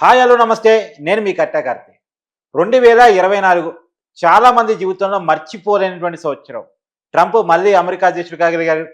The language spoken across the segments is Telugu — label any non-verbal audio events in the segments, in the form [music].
హాయ్ హలో నమస్తే. నేను మీ కట్టాకార్తి రెండు వేల ఇరవై నాలుగు చాలామంది జీవితంలో మర్చిపోలేనటువంటి సంవత్సరం. ట్రంప్ మళ్ళీ అమెరికా అధ్యక్షుడు కాగలిగారు.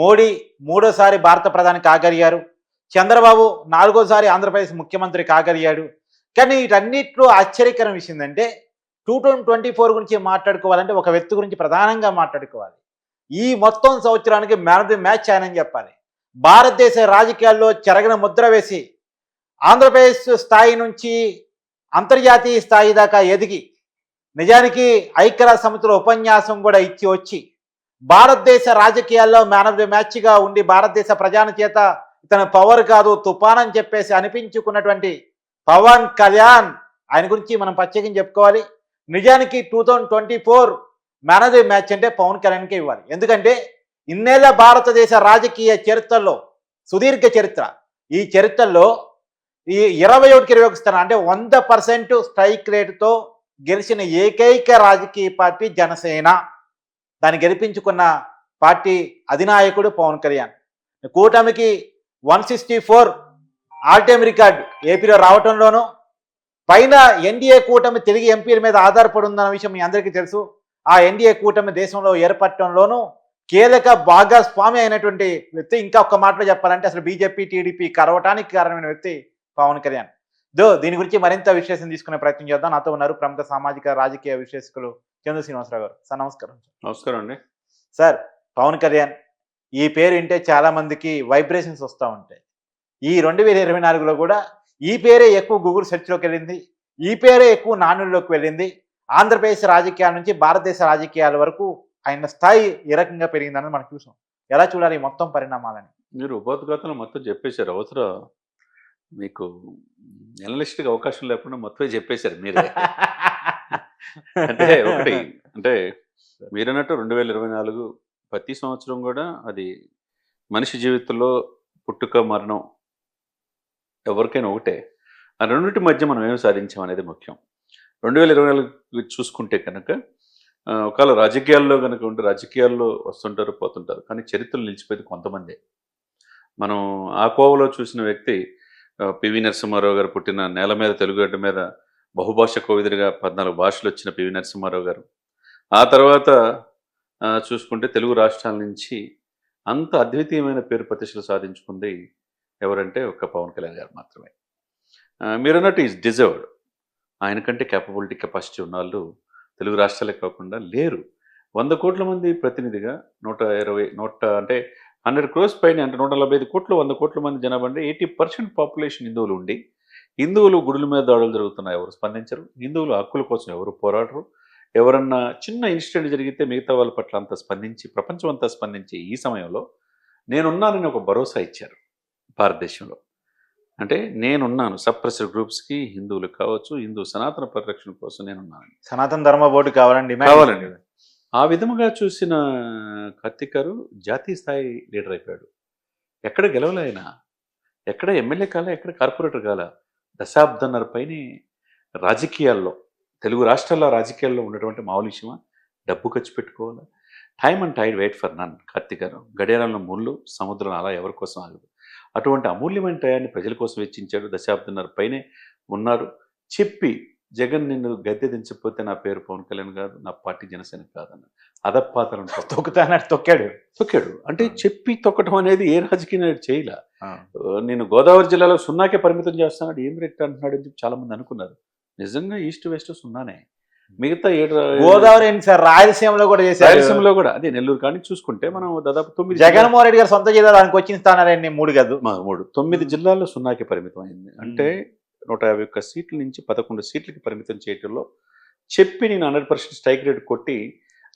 మోడీ మూడోసారి భారత ప్రధాని కాగలిగారు. చంద్రబాబు నాలుగోసారి ఆంధ్రప్రదేశ్ ముఖ్యమంత్రి కాగలిగాడు. కానీ వీటన్నిటిలో ఆశ్చర్యకరం విషయం ఏంటంటే టూ థౌజండ్ ట్వంటీ ఫోర్ గురించి మాట్లాడుకోవాలంటే ఒక వ్యక్తి గురించి ప్రధానంగా మాట్లాడుకోవాలి. ఈ మొత్తం సంవత్సరానికి మ్యాన్ ఆఫ్ ది మ్యాచ్ ఆయనని చెప్పాలి. భారతదేశ రాజకీయాల్లో చెరగని ముద్ర వేసి ఆంధ్రప్రదేశ్ స్థాయి నుంచి అంతర్జాతీయ స్థాయి దాకా ఎదిగి నిజానికి ఐక్యరాజ్య సమితిలో ఉపన్యాసం కూడా ఇచ్చి వచ్చి భారతదేశ రాజకీయాల్లో మ్యాన్ ఆఫ్ ది మ్యాచ్గా ఉండి భారతదేశ ప్రజాన చేత ఇతను పవర్ కాదు తుఫాన్ అని చెప్పేసి అనిపించుకున్నటువంటి పవన్ కళ్యాణ్. ఆయన గురించి మనం ప్రత్యేకం చెప్పుకోవాలి. నిజానికి two thousand twenty four man of the match అంటే పవన్ కళ్యాణ్కే ఇవ్వాలి. ఎందుకంటే ఇన్నేళ్ళ భారతదేశ రాజకీయ చరిత్రలో సుదీర్ఘ చరిత్ర ఈ చరిత్రలో ఈ ఇరవై ఒకటికి ఇరవై ఒక స్థానం అంటే వంద పర్సెంట్ స్ట్రైక్ రేటుతో గెలిచిన ఏకైక రాజకీయ పార్టీ జనసేన. దాన్ని గెలిపించుకున్న పార్టీ అధినాయకుడు పవన్ కళ్యాణ్. కూటమికి one sixty four all time record ఏపీలో రావటంలోనూ పైన ఎన్డీఏ కూటమి తిరిగి ఎంపీల మీద ఆధారపడి ఉందన్న విషయం మీ అందరికీ తెలుసు. ఆ ఎన్డీఏ కూటమి దేశంలో ఏర్పడటంలోనూ కీలక భాగస్వామి అయినటువంటి వ్యక్తి ఇంకా ఒక్క మాటలో చెప్పాలంటే అసలు బీజేపీ టీడీపీ కరవటానికి కారణమైన వ్యక్తి పవన్ కళ్యాణ్. దో దీని గురించి మరింత విశ్లేషణ తీసుకునే ప్రయత్నం చేద్దాం. నాతో ఉన్నారు ప్రముఖ సామాజిక రాజకీయ విశ్లేషకులు చంద్ర శ్రీనివాసరావు గారు. సార్ నమస్కారం నమస్కారం అండి. సార్ పవన్ కళ్యాణ్ ఈ పేరు వింటే చాలా మందికి వైబ్రేషన్స్ వస్తూ ఉంటాయి. ఈ రెండు వేల ఇరవై నాలుగులో కూడా ఈ పేరే ఎక్కువ గూగుల్ సెర్చ్లోకి వెళ్ళింది. ఈ పేరే ఎక్కువ నానుల్లోకి వెళ్ళింది. ఆంధ్రప్రదేశ్ రాజకీయాల నుంచి భారతదేశ రాజకీయాల వరకు ఆయన స్థాయి ఏ రకంగా పెరిగిందన్నది మనం చూసాం. ఎలా చూడాలి మొత్తం పరిణామాలని? మీరు ఉపోద్ఘాతంలో మొత్తం చెప్పేశారు. అవసరం మీకు ఎనలిస్ట్కి అవకాశం లేకుండా మొత్తమే చెప్పేశారు మీరే. [laughs] అంటే ఒకటి అంటే మీరన్నట్టు రెండు వేల ఇరవై నాలుగు ప్రతి సంవత్సరం కూడా అది మనిషి జీవితంలో పుట్టుక మరణం ఎవరికైనా ఒకటే. ఆ రెండింటి మధ్య మనం ఏం సాధించాం అనేది ముఖ్యం. రెండు వేల ఇరవై నాలుగు చూసుకుంటే కనుక ఒకవేళ రాజకీయాల్లో కనుక ఉంటే రాజకీయాల్లో వస్తుంటారు పోతుంటారు. కానీ చరిత్రలు నిలిచిపోయేది కొంతమందే. మనం ఆ కోవలో చూసిన వ్యక్తి పివి నరసింహారావు గారు పుట్టిన నేల మీద తెలుగుగడ్డ మీద బహుభాష కోవిదుడిగా పద్నాలుగు భాషలు వచ్చిన పివి నరసింహారావు గారు. ఆ తర్వాత చూసుకుంటే తెలుగు రాష్ట్రాల నుంచి అంత అద్వితీయమైన పేరు ప్రతిష్టలు సాధించుకుంది ఎవరంటే ఒక్క పవన్ కళ్యాణ్ గారు మాత్రమే. మీరన్నట్టు ఈజ్ డిజర్వ్డ్. ఆయన కంటే క్యాపబిలిటీ కెపాసిటీ ఉన్న వాళ్ళు తెలుగు రాష్ట్రాలే కాకుండా లేరు. వంద కోట్ల మంది ప్రతినిధిగా నూట ఇరవై నూట అంటే హండ్రెడ్ క్రోర్స్ పైన అంటే నూట నలభై ఐదు కోట్లు వంద కోట్ల మంది జనాభా అంటే ఎయిటీ పర్సెంట్ పాపులేషన్ హిందువులు ఉండి హిందువులు గుడుల మీద దాడులు జరుగుతున్నాయి. ఎవరు స్పందించరు. హిందువుల హక్కుల కోసం ఎవరు పోరాడరు. ఎవరన్నా చిన్న ఇన్సిడెంట్ జరిగితే మిగతా వాళ్ళ పట్ల అంత స్పందించి ప్రపంచం అంతా స్పందించి ఈ సమయంలో నేనున్నానని ఒక భరోసా ఇచ్చారు భారతదేశంలో. అంటే నేనున్నాను. సప్రెసర్ గ్రూప్స్కి హిందువులు కావచ్చు హిందూ సనాతన పరిరక్షణ కోసం నేనున్నాను సనాతన ధర్మ బోర్డు కావాలని డిమాండ్ కావాలండి. ఆ విధముగా చూసిన కార్తిక్ జాతీయ స్థాయి లీడర్ అయిపోయాడు. ఎక్కడ గెలవలే ఆయన. ఎక్కడ ఎమ్మెల్యే కాల ఎక్కడ కార్పొరేటర్ కాల. దశాబ్దన్నర పైన రాజకీయాల్లో తెలుగు రాష్ట్రాల్లో రాజకీయాల్లో ఉన్నటువంటి మామూలు విషయమా? డబ్బు ఖర్చు పెట్టుకోవాలా? Time and tide wait for none Karthik garu గడియారంలో ముళ్ళు సముద్రం అలా ఎవరి కోసం ఆగదు. అటువంటి అమూల్యమైన టయాన్ని ప్రజల కోసం వెచ్చించాడు. దశాబ్దన్నర పైనే ఉన్నారు. చెప్పి జగన్ నిన్ను గద్దె దించకపోతే నా పేరు పవన్ కళ్యాణ్ కాదు నా పార్టీ జనసేన కాదన్న. అదపాతలను తొక్కు- తొక్కుతానట్టు తొక్కాడు. తొక్కాడు. అంటే. చెప్పి తొక్కటం అనేది ఏ రాజకీయ నాయకుడు చేయలే. నేను గోదావరి జిల్లాలో సున్నాకే పరిమితం చేస్తున్నాడు ఏం రెట్ అంటున్నాడు అని చెప్పి చాలా మంది అనుకున్నారు. నిజంగా ఈస్ట్ వెస్ట్ సున్నానే. మిగతా ఏడు గోదావరి సార్? రాయలసీమలో కూడా చేశారు. రాయలసీమలో కూడా. అదే నెల్లూరు కానీ చూసుకుంటే మనం దాదాపు తొమ్మిది జగన్మోహన్ రెడ్డి గారు సొంత జిల్లా దానికి వచ్చిన స్థానాలన్నీ మూడు కాదు. మూడు. తొమ్మిది జిల్లాల్లో సున్నాకి పరిమితం అయింది. అంటే నూట యాభై ఒక్క సీట్ల నుంచి పదకొండు సీట్లకి పరిమితం చేయటంలో చెప్పి నేను హండ్రెడ్ పర్సెంట్ స్ట్రైక్ రేట్ కొట్టి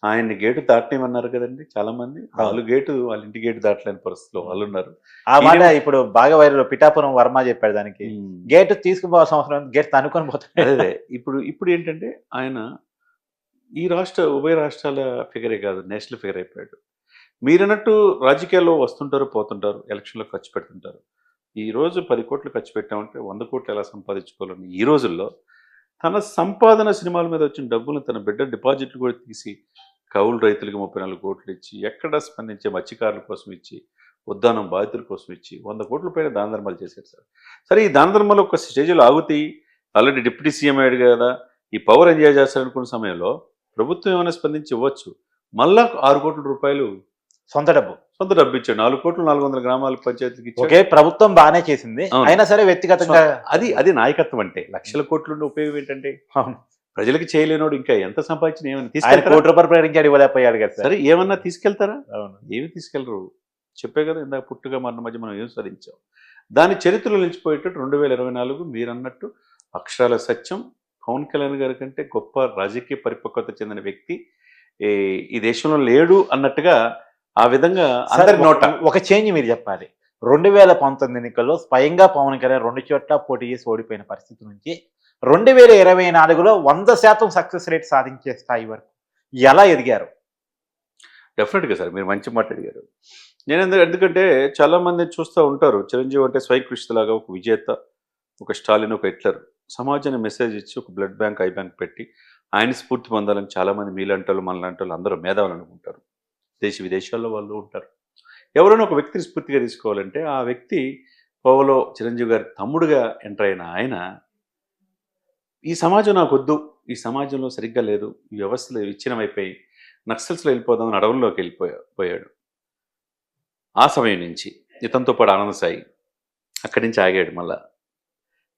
ఆయన్ని గేటు దాటనేమన్నారు కదండి చాలా మంది వాళ్ళు గేటు వాళ్ళ ఇంటి గేటు దాటలేని పరిస్థితిలో వాళ్ళు ఉన్నారు. ఆ మాట ఇప్పుడు బాగా వైరల్ పిఠాపురం వర్మ చెప్పాడు దానికి. గేట్ తీసుకుపోవాల్సిన ఉంది, గేట్ తనుకొని పోతాడు. అదే. ఇప్పుడు ఇప్పుడు ఏంటంటే ఆయన ఈ రాష్ట్ర ఉభయ రాష్ట్రాల ఫిగరే కాదు నేషనల్ ఫిగర్ అయిపోయాడు. మీరన్నట్టు రాజకీయాల్లో వస్తుంటారు పోతుంటారు ఎలక్షన్లో ఖర్చు పెడుతుంటారు. ఈ రోజు పది కోట్లు ఖర్చు పెట్టామంటే వంద కోట్లు ఎలా సంపాదించుకోవాలని ఈ రోజుల్లో తన సంపాదన సినిమాల మీద వచ్చిన డబ్బులను తన బిడ్డ డిపాజిట్లు కూడా తీసి కౌలు రైతులకు ముప్పై నాలుగు కోట్లు ఇచ్చి ఎక్కడ స్పందించే మత్స్యకారుల కోసం ఇచ్చి ఉద్దానం బాధితుల కోసం ఇచ్చి వంద కోట్ల పైన దాన ధర్మాలు చేశారు సార్. సరే ఈ దాన ధర్మాలు ఒక స్టేజ్లో ఆగుతాయి. ఆల్రెడీ డిప్యూటీ సీఎం అయ్యాడు కదా. ఈ పవర్ ఎంజాయ్ చేస్తారనుకున్న సమయంలో ప్రభుత్వం ఏమైనా స్పందించి ఇవ్వచ్చు? మళ్ళా ఆరు కోట్ల రూపాయలు సొంత డబ్బు. సొంత డబ్బు ఇచ్చాడు. నాలుగు కోట్లు నాలుగు వందల గ్రామాల పంచాయతీకి ఒకే ప్రభుత్వం బాగానే చేసింది. అయినా సరే వ్యక్తిగతంగా అది అది నాయకత్వం అంటే. లక్షల కోట్ల ఉపయోగం ఏంటంటే. ప్రజలకు చేయలేనోడు ఇంకా ఎంత సంపాదించిన ఏమైనా తీసుకెళ్తారా? కోటి రూపాయలు ప్రకటించాడు ఇవ్వలేకపోయాడు కదా. సార్ ఏమన్నా తీసుకెళ్తారా? అవును. ఏమి తీసుకెళ్ళరు. చెప్పే కదా ఇందాక పుట్టుగా మరణ మధ్య మనం ఏం సాధించాం దాని చరిత్రలో నిలిచిపోయేటట్టు రెండు వేల ఇరవై నాలుగు మీరు అన్నట్టు అక్షరాల సత్యం పవన్ కళ్యాణ్ గారి కంటే గొప్ప రాజకీయ పరిపక్వత చెందిన వ్యక్తి ఈ దేశంలో లేడు అన్నట్టుగా ఆ విధంగా అందరి నోట. ఒక- చేంజ్ మీరు చెప్పాలి. రెండు వేల పంతొమ్మిది ఎన్నికల్లో స్వయంగా పవన్ కళ్యాణ్ రెండు చోట్ల పోటీ చేసి ఓడిపోయిన పరిస్థితి నుంచి రెండు వేల ఇరవై నాలుగులో వంద శాతం సక్సెస్ రేట్ సాధించే స్థాయి వరకు ఎలా ఎదిగారు? డెఫినెట్గా సార్ మీరు మంచి మాట అడిగారు. నేను ఎందుకు ఎందుకంటే చాలా మంది చూస్తూ ఉంటారు చిరంజీవి అంటే స్వైకృషిలాగా ఒక విజేత ఒక స్టాలిన్ ఒక హిట్లర్. సమాజాన్ని మెసేజ్ ఇచ్చి ఒక బ్లడ్ బ్యాంక్ ఐ బ్యాంక్ పెట్టి ఆయన స్ఫూర్తి పొందాలని చాలా మంది మీలాంటి మనలాంటి వాళ్ళు అందరూ మేధావులు అనుకుంటారు. దేశ విదేశాల్లో వాళ్ళు ఉంటారు. ఎవరైనా ఒక వ్యక్తిని స్ఫూర్తిగా తీసుకోవాలంటే ఆ వ్యక్తి పోవలో చిరంజీవి గారి తమ్ముడుగా ఎంటర్ అయిన ఆయన ఈ సమాజం నాకు వద్దు ఈ సమాజంలో సరిగ్గా లేదు ఈ వ్యవస్థలు విచ్ఛిన్నమైపోయి నక్సల్స్లో వెళ్ళిపోదామని అడవుల్లోకి వెళ్ళిపోయా పోయాడు. ఆ సమయం నుంచి ఇతనితో పాటు ఆనంద సాయి అక్కడి నుంచి ఆగాడు మళ్ళా.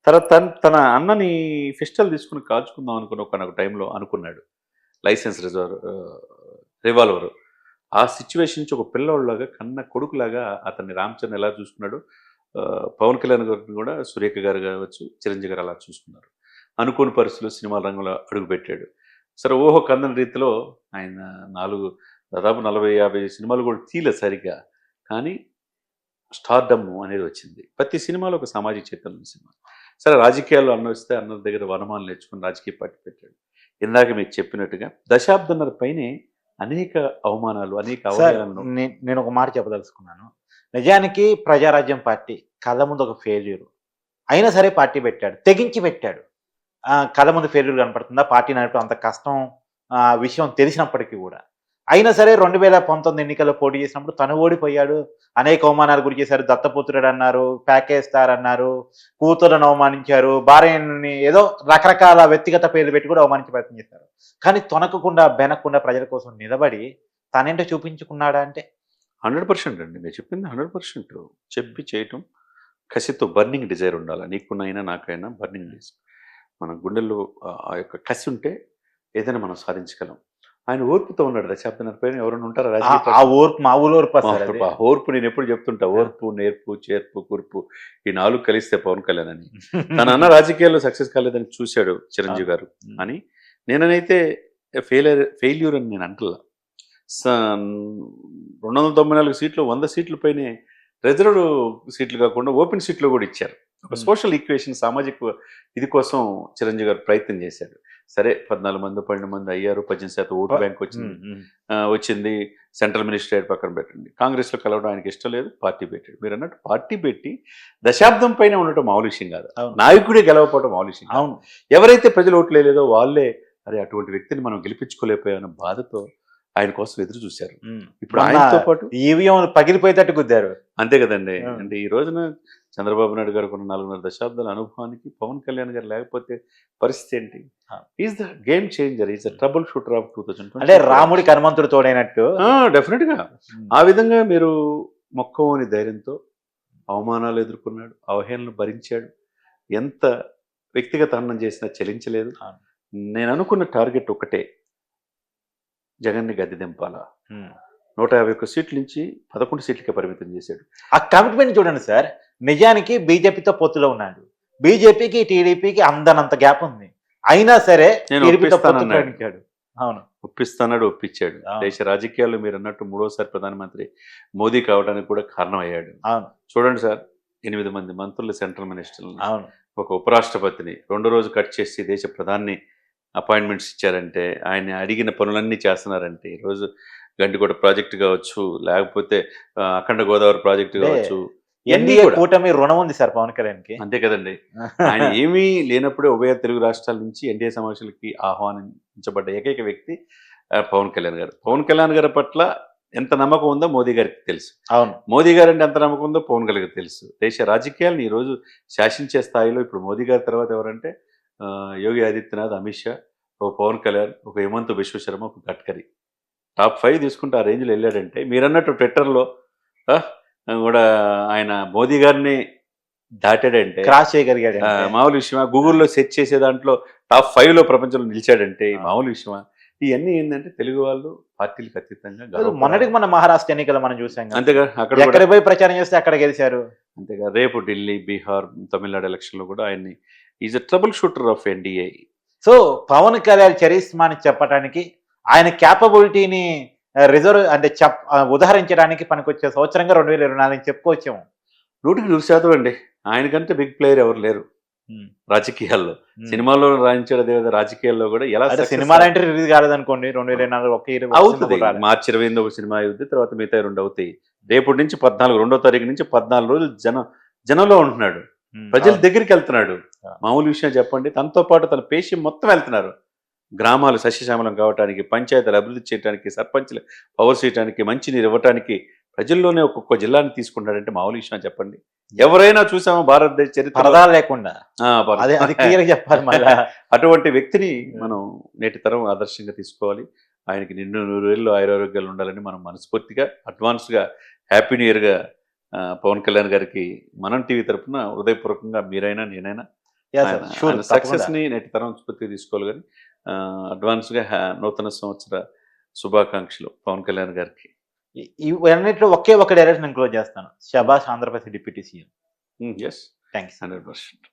తర్వాత తన తన అన్నని ఫెస్టల్ తీసుకుని కాల్చుకుందాం అనుకున్న ఒక టైంలో అనుకున్నాడు. License reserve revolver. ఆ సిచ్యువేషన్ నుంచి ఒక పిల్లోళ్ళలాగా కన్న కొడుకులాగా అతన్ని రామచరణ్ ఎలా చూసుకున్నాడు పవన్ కళ్యాణ్ గారిని కూడా సురేఖ గారు కావచ్చు చిరంజీవి గారు అలా చూసుకున్నారు. అనుకోని పరిస్థితుల్లో సినిమా రంగంలో అడుగుపెట్టాడు. సరే ఓహో కందని రీతిలో ఆయన నాలుగు దాదాపు నలభై యాభై సినిమాలు కూడా తీలే సరిగ్గా. కానీ స్టార్డమ్ అనేది వచ్చింది. ప్రతి సినిమాలో ఒక సామాజిక చైతన్యం సినిమా. సరే రాజకీయాల్లో అన్న వస్తే అన్న దగ్గర వనమాలు నేర్చుకుని రాజకీయ పార్టీ పెట్టాడు. ఇందాక మీకు చెప్పినట్టుగా దశాబ్దంన్నర పైనే అనేక అవమానాలు అనేక అవమానాలను నేను ఒక మాట చెప్పదలుచుకున్నాను. నిజానికి ప్రజారాజ్యం పార్టీ కళ్ళ ముందు ఒక ఫెయిల్యూర్ అయినా సరే పార్టీ పెట్టాడు తెగించి పెట్టాడు. ఆ, కళ్ళ ముందు ఫెయిల్యూర్ కనపడుతుందా? పార్టీ నడపడం అంత కష్టం ఆ, విషయం తెలిసినప్పటికీ కూడా. అయినా సరే రెండు వేల పంతొమ్మిది ఎన్నికల్లో పోటీ చేసినప్పుడు తను ఓడిపోయాడు. అనేక అవమానాలు గురి చేశారు. దత్తపుత్రుడు అన్నారు ప్యాకేస్తారన్నారు కూతురును అవమానించారు భార్యని ఏదో రకరకాల వ్యక్తిగత పేర్లు పెట్టి కూడా అవమానించే ప్రయత్నం చేశారు. కానీ తొనకకుండా బెనకుండా ప్రజల కోసం నిలబడి తనేంటో చూపించుకున్నాడా అంటే? హండ్రెడ్ పర్సెంట్ అండి. మీరు చెప్పింది హండ్రెడ్ పర్సెంట్. చెప్పి చేయటం. కసితో బర్నింగ్ డిజైర్ ఉండాలి? నీకున్నైనా నాకైనా బర్నింగ్ డిజైర్. మన గుండెల్లో ఆ యొక్క కసి ఉంటే ఏదైనా మనం సాధించగలం. ఆయన ఓర్పుతో ఉన్నాడు దశాబ్దన్నర పైన. ఎవరైనా ఉంటారా ఆ- రాజకీయ ఆ ఓర్పు మా ఊరు ఓర్పు ఓర్పు నేను ఎప్పుడు చెప్తుంటా ఓర్పు నేర్పు చేర్పు కూర్పు ఈ నాలుగు కలిస్తే పవన్ కళ్యాణ్ అని. [laughs] తన అన్న రాజకీయాల్లో సక్సెస్ కాలేదని చూశాడు చిరంజీవి గారు. అని నేననైతే ఫెయిలర్ ఫెయిల్యూర్ అని నేను అంటలా. స- రెండు వందల తొంభై నాలుగు సీట్లు వంద సీట్ల పైనే రిజర్వ్డ్ సీట్లు కాకుండా ఓపెన్ సీట్లు కూడా ఇచ్చారు. ఒక. సోషల్ ఈక్వేషన్ సామాజిక ఇది కోసం చిరంజీవి గారు ప్రయత్నం చేశాడు. సరే పద్నాలుగు మంది పన్నెండు మంది అయ్యారు పద్దెనిమిది శాతం ఓటు బ్యాంక్ వచ్చింది. వచ్చింది సెంట్రల్ మినిస్టర్ పక్కన పెట్టండి. కాంగ్రెస్లో కలవడం ఆయనకి ఇష్టం లేదు పార్టీ పెట్టాడు. మీరు అన్నట్టు పార్టీ పెట్టి దశాబ్దం పైన ఉండటం మామూలు విషయం కాదు. నాయకుడే గెలవకపోవడం మామూలు విషయం. అవును. ఎవరైతే ప్రజలు ఓట్లు వేయలేదో వాళ్ళే అరే అటువంటి వ్యక్తిని మనం గెలిపించుకోలేకపోయామన్న బాధతో ఆయన కోసం ఎదురు చూశారు. ఇప్పుడు ఆయనతో పాటు ఈవీఎం పగిలిపోయేటట్టు గుద్దారు. అంతే కదండి. అంటే ఈ రోజున చంద్రబాబు నాయుడు గారికి ఉన్న నాలుగున్నర దశాబ్దాల అనుభవానికి పవన్ కళ్యాణ్ గారు లేకపోతే పరిస్థితి ఏంటి. Is the game changer is the trouble shooter of two అంటే రాముడికి హనుమంతుడు తోడైనట్టు. డెఫినెట్గా. ఆ విధంగా మీరు మొక్కవని ధైర్యంతో అవమానాలు ఎదుర్కొన్నాడు అవహేళనలు భరించాడు. ఎంత వ్యక్తిగత అన్నం చేసినా చలించలేదు. నేను అనుకున్న టార్గెట్ ఒకటే జగన్ని గద్దె దింపాలా. నూట యాభై ఒక్క సీట్ల నుంచి పదకొండు సీట్లకే పరిమితం చేశాడు. ఆ కమిట్మెంట్ చూడండి సార్ నిజానికి బీజేపీతో పొత్తులో ఉన్నాడు. బీజేపీకి టీడీపీకి అందనంత గ్యాప్ ఉంది. అయినా సరే అవును. ఒప్పిస్తానాడు ఒప్పించాడు. దేశ రాజకీయాల్లో మీరు అన్నట్టు మూడోసారి ప్రధానమంత్రి మోదీ కావడానికి కూడా కారణం అయ్యాడు అవును. చూడండి సార్ ఎనిమిది మంది మంత్రులు సెంట్రల్ మినిస్టర్లు. అవును. ఒక ఉపరాష్ట్రపతిని రెండు రోజు కట్ చేసి దేశ ప్రధాని అపాయింట్మెంట్స్ ఇచ్చారంటే ఆయన అడిగిన పనులన్నీ చేస్తున్నారంటే ఈరోజు గంటికోట ప్రాజెక్టు కావచ్చు లేకపోతే అఖండ గోదావరి ప్రాజెక్టు కావచ్చు ఎన్డీఏ కూటమి రుణం ఉంది సార్ పవన్ కళ్యాణ్కి అంతే కదండి. [laughs] ఆయన ఏమీ లేనప్పుడే ఉభయ తెలుగు రాష్ట్రాల నుంచి ఎన్డీఏ సమావేశాలకి ఆహ్వానించబడ్డ ఏకైక వ్యక్తి పవన్ కళ్యాణ్ గారు. పవన్ కళ్యాణ్ గారి పట్ల ఎంత నమ్మకం ఉందో మోదీ గారికి తెలుసు. అవును. మోదీ గారు అంటే ఎంత నమ్మకం ఉందో పవన్ కళ్యాణ్ తెలుసు. దేశ రాజకీయాలను ఈరోజు శాసించే స్థాయిలో ఇప్పుడు మోదీ గారి తర్వాత ఎవరంటే యోగి ఆదిత్యనాథ్ అమిత్ షా ఒక పవన్ కళ్యాణ్ ఒక హేమంత్ విశ్వశర్మ ఒక గడ్కరీ. టాప్ ఫైవ్ తీసుకుంటే ఆ రేంజ్లో వెళ్ళాడంటే మీరన్నట్టు ట్విట్టర్లో కూడా ఆయన మోదీ గారిని దాటాడంటే క్రాస్ చేయగలిగాడు మామూలు విషయమా? గూగుల్లో సెర్చ్ చేసే దాంట్లో టాప్ ఫైవ్లో ప్రపంచంలో నిలిచాడంటే. మామూలు విషయమా? ఇవన్నీ ఏంటంటే తెలుగు వాళ్ళు పార్టీలకు అతీతంగా. మొన్నటికి మన మహారాష్ట్ర ఎన్నికలు మనం చూసాం. అంతేగా? అక్కడ కూడా ఎక్కడ పోయి ప్రచారం చేస్తే అక్కడ గెలిచారు? అంతేగా? రేపు ఢిల్లీ బీహార్ తమిళనాడు ఎలక్షన్లో కూడా ఆయన్ని is a trouble shooter of NDA so Pavan Kalyan charisma అని చెప్పడానికి ఆయన క్యాపబిలిటీని రిజర్వ్ అంటే చెప్ ఆ, ఉదహరించడానికి పనికొచ్చే సంవత్సరంగా రెండు వేల ఇరవై నాలుగు చెప్పుకోవచ్చాము. నూటికి నూరు శాతం అండి. ఆయనకంటే బిగ్ ప్లేయర్ ఎవరు లేరు. Hmm. రాజకీయాల్లో. సినిమాలో రాయించాడు అదే విధంగా రాజకీయాల్లో కూడా ఎలా సినిమాలు అంటే రిలీజ్ కాలేదనుకోండి రెండు వేల ఇరవై నాలుగు ఒక ఇరవై అవుతుంది. మార్చి ఇరవై ఎనిమిది ఒక సినిమా అవుతుంది తర్వాత మిగతా రెండు అవుతాయి. రేపటి నుంచి పద్నాలుగు రెండో తారీఖు నుంచి పద్నాలుగు రోజులు జనం జనంలో ఉంటున్నాడు. ప్రజల దగ్గరికి వెళ్తున్నాడు. మామూలు విషయం చెప్పండి. తనతో పాటు తన పేషి మొత్తం వెళ్తున్నారు. గ్రామాలు సస్యశ్యామలం కావడానికి పంచాయతీలు అభివృద్ధి చేయడానికి సర్పంచ్లు పవర్ చేయడానికి మంచినీరు ఇవ్వడానికి ప్రజల్లోనే ఒక్కొక్క జిల్లాని తీసుకుంటాడంటే మామూలు విషయం చెప్పండి. ఎవరైనా చూసామా భారతదేశ చరిత్ర లేకుండా. అదే అది క్లియర్ చెప్పాలి [laughs] అటువంటి వ్యక్తిని మనం నేటి తరం ఆదర్శంగా తీసుకోవాలి. ఆయనకి నిండు నూరేళ్ళు ఆయురారోగ్యాలు ఉండాలని మనం మనస్ఫూర్తిగా అడ్వాన్స్గా హ్యాపీ న్యూ ఇయర్గా పవన్ కళ్యాణ్ గారికి మనం టీవీ తరపున హృదయపూర్వకంగా మీరైనా నేనైనా సక్సెస్ని నేటి తరం స్ఫూర్తిగా తీసుకోవాలి కానీ అడ్వాన్స్గా నూతన సంవత్సర శుభాకాంక్షలు పవన్ కళ్యాణ్ గారికి. ఇవన్నిట్లో ఒకే ఒక డైరెక్షన్ నేను క్లోజ్ చేస్తాను. శబాష్ Andhra Pradesh deputy CM. Yes thanks hundred percent.